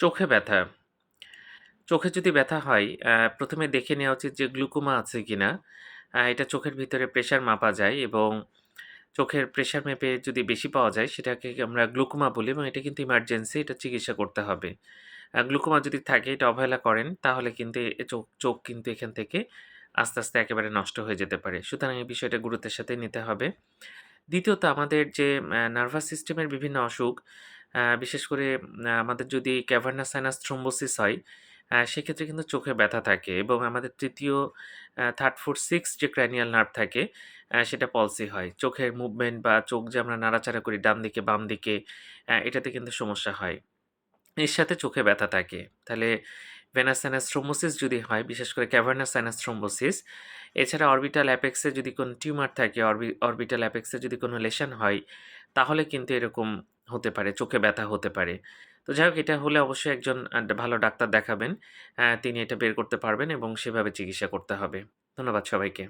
চোখে ব্যথা। চোখে যদি ব্যথা হয় প্রথমে দেখে নেওয়া উচিত যে গ্লুকোমা আছে কিনা। আ এটা চোখের ভিতরে প্রেশার মাপা যায় এবং চোখের প্রেশার মেপে যদি বেশি পাওয়া যায় সেটাকে আমরা গ্লুকোমা বলি এবং এটা কিন্তু ইমার্জেন্সি এটা চিকিৎসা করতে হবে। গ্লুকোমা যদি থাকে এটা অবহেলা করেন তাহলে কিন্তু চোখ চোখ কিন্তু এখান থেকে আস্তে, আস্তে একেবারে নষ্ট হয়ে যেতে পারে। সুতরাং এই বিষয়টা গুরুত্বের সাথে নিতে হবে। দ্বিতীয়ত আমাদের যে নার্ভাস সিস্টেমের বিভিন্ন অসুখ বিশেষ করে আমাদের যদি ক্যাভার্নাস সাইনাস থ্রম্বোসিস হয় সেক্ষেত্রে কিন্তু চোখে ব্যথা থাকে এবং আমাদের ৩য় আ 3rd 4th 6th যে ক্র্যানিয়াল নার্ভ থাকে সেটা পলসি হয়। চোখের মুভমেন্ট বা চোখ যে আমরা নাড়াচাড়া করি ডান দিকে, বাম দিকে এটাতে কিন্তু সমস্যা হয়। এর সাথে চোখে ব্যথা থাকে। তাহলে ভেনাস থ্রম্বোসিস যদি হয়, বিশেষ করে ক্যাভার্নাস থ্রম্বোসিস এছাড়া অরবিটাল অ্যাপেক্সে যদি কোনো টিউমার থাকে অরবি অরবিটাল অ্যাপেক্সে যদি কোনো লেশন হয়, তাহলে কিন্তু এরকম হতে পারে, চোখে ব্যথা হতে পারে। তো যাই হোক এটা হলে অবশ্যই একজন ভালো ডাক্তার দেখাবেন। তিনি এটা বের করতে পারবেন এবং সেভাবে চিকিৎসা করতে হবে। ধন্যবাদ সবাইকে।